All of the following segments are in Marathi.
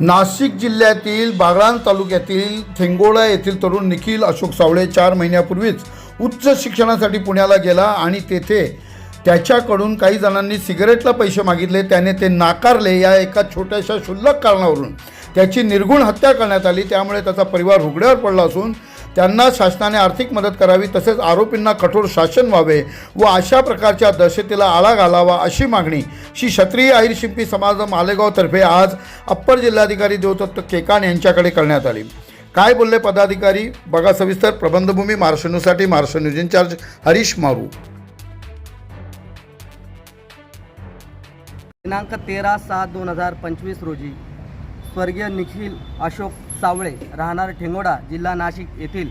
नाशिक जिल्ह्यातील बागळाण तालुक्यातील थेंगोळा येथील तरुण निखिल अशोक सावळे चार महिन्यापूर्वीच उच्च शिक्षणासाठी पुण्याला गेला आणि तेथे त्याच्याकडून काही जणांनी सिगारेटला पैसे मागितले त्याने ते नाकारले या एका छोट्याशा क्षुल्लक कारणावरून. त्याची निर्गुण हत्या करण्यात आली त्यामुळे त्याचा परिवार रुगड्यावर पडला असून त्यांना शासनाने आर्थिक मदत करावी तसेच आरोपींना कठोर शासन व्हावे व अशा प्रकारच्या दहशतीला आळा घालावा अशी मागणी श्री क्षत्रिय आहिर शिंपी समाज मालेगावतर्फे आज अप्पर जिल्हाधिकारी देवदत्त केकान यांच्याकडे करण्यात आली. काय बोलले पदाधिकारी? बघा सविस्तर. प्रबंधभूमी महाराष्ट्र न्यूजसाठी महाराष्ट्र न्यूज इन्चार्ज हरीश मारू. दिनांक तेरा सात दोन हजार पंचवीस रोजी स्वर्गीय निखिल अशोक सावळे राहणार ठेंगोडा जिल्हा नाशिक येथील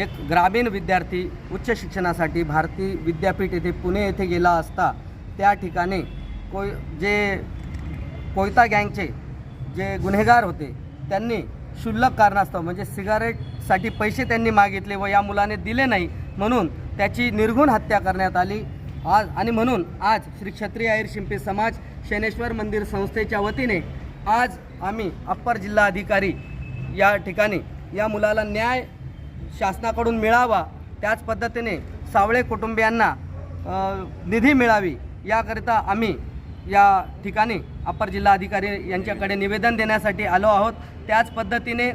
एक ग्रामीण विद्यार्थी उच्च शिक्षणासाठी भारती विद्यापीठ येथे पुणे येथे गेला असता त्या ठिकाणी कोय जे कोयता गँगचे जे गुन्हेगार होते त्यांनी क्षुल्लक कारणास्तव म्हणजे सिगारेटसाठी पैसे त्यांनी मागितले व या मुलाने दिले नाही म्हणून त्याची निर्घुण हत्या करण्यात आली. आज आणि म्हणून आज श्री क्षत्रिय आयर शिंपी समाज शनेश्वर मंदिर संस्थेच्या वतीने आज आम्ही अप्पर जिल्हा अधिकारी या ठिकाणी या मुलाला न्याय शासनाकडून मिळावा त्याच पद्धतीने सावळे कुटुंबियांना निधी मिळावी याकरिता आम्ही या ठिकाणी अप्पर जिल्हा अधिकारी यांच्याकडे निवेदन देण्यासाठी आलो आहोत. त्याच पद्धतीने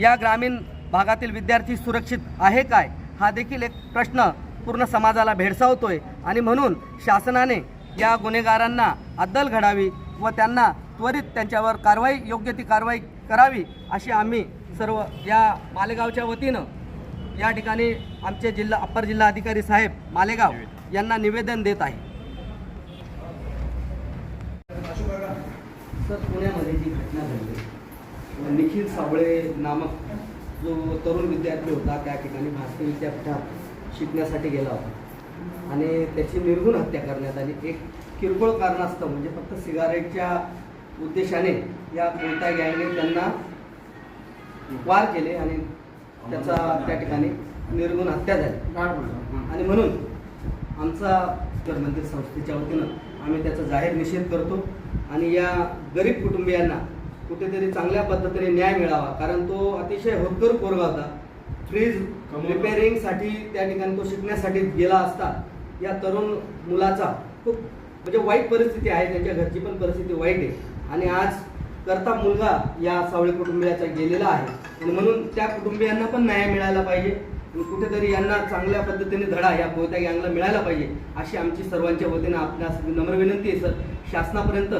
या ग्रामीण भागातील विद्यार्थी सुरक्षित आहे काय हा देखील एक प्रश्न पूर्ण समाजाला भेडसावतोय. आणि म्हणून शासनाने या गुन्हेगारांना अद्दल घडावी व त्यांना त्वरित त्यांच्यावर कारवाई योग्य ती कारवाई करावी अशी आम्ही सर्व या मालेगावच्या वतीनं या ठिकाणी आमचे जिल्हा अप्पर जिल्हा अधिकारी साहेब मालेगाव यांना निवेदन देत आहे. सर पुण्यामध्ये जी घटना घडली निखिल साबळे नामक जो तरुण विद्यार्थी होता त्या ठिकाणी भारतीय विद्यापीठात शिकण्यासाठी गेला होता. त्याची निर्गुण हत्या करण्यात आली. एक किरकोळ कारणास्तव म्हणजे फक्त सिगारेटच्या उद्देशाने या कोणत्या गँगने त्यांना वार केले आणि त्याचा त्या ठिकाणी निर्गुण हत्या झाली. आणि म्हणून आमचा तर मंदिर संस्थेच्या वतीनं आम्ही त्याचा जाहीर निषेध करतो आणि या गरीब कुटुंबियांना कुठेतरी चांगल्या पद्धतीने न्याय मिळावा कारण तो अतिशय होतकर पोरगा होता. फ्रीज रिपेअरिंगसाठी त्या ठिकाणी तो शिकण्यासाठी गेला असता या तरुण मुलाचा खूप म्हणजे वाईट परिस्थिती आहे त्यांच्या घरची पण परिस्थिती वाईट आहे. आणि आज करता मुलगा या सावळे कुटुंबियाचा गेलेला आहे. आणि म्हणून त्या कुटुंबियांना पण न्याय मिळायला पाहिजे. आणि कुठेतरी यांना चांगल्या पद्धतीने धडा या कोयत्या गँगला मिळायला पाहिजे अशी आमची सर्वांच्या वतीनं आपल्यास नम्र विनंती आहे सर. शासनापर्यंत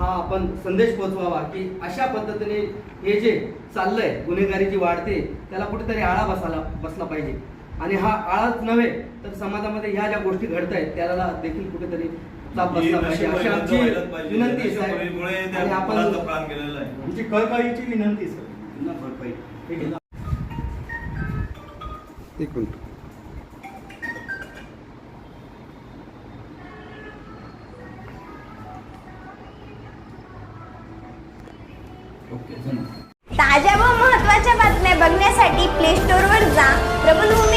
हा आपण संदेश पोहोचवावा की अशा पद्धतीने हे जे चाललंय गुन्हेगारी जी वाढते त्याला कुठेतरी आळा बसायला बसला पाहिजे. आणि हा आळाच नव्हे तर समाजामध्ये ह्या ज्या गोष्टी घडत आहेत त्याला देखील कुठेतरी चाप बसला पाहिजे. अशी आमची विनंती आहे साहेब. आणि आपण प्राण गेलेला आहे. आमची कळकळीची विनंती सर एक मिनिट. ताज्या व महत्त्वाच्या बातम्या बघण्यासाठी प्ले स्टोअरवर जा. प्रबलभूमी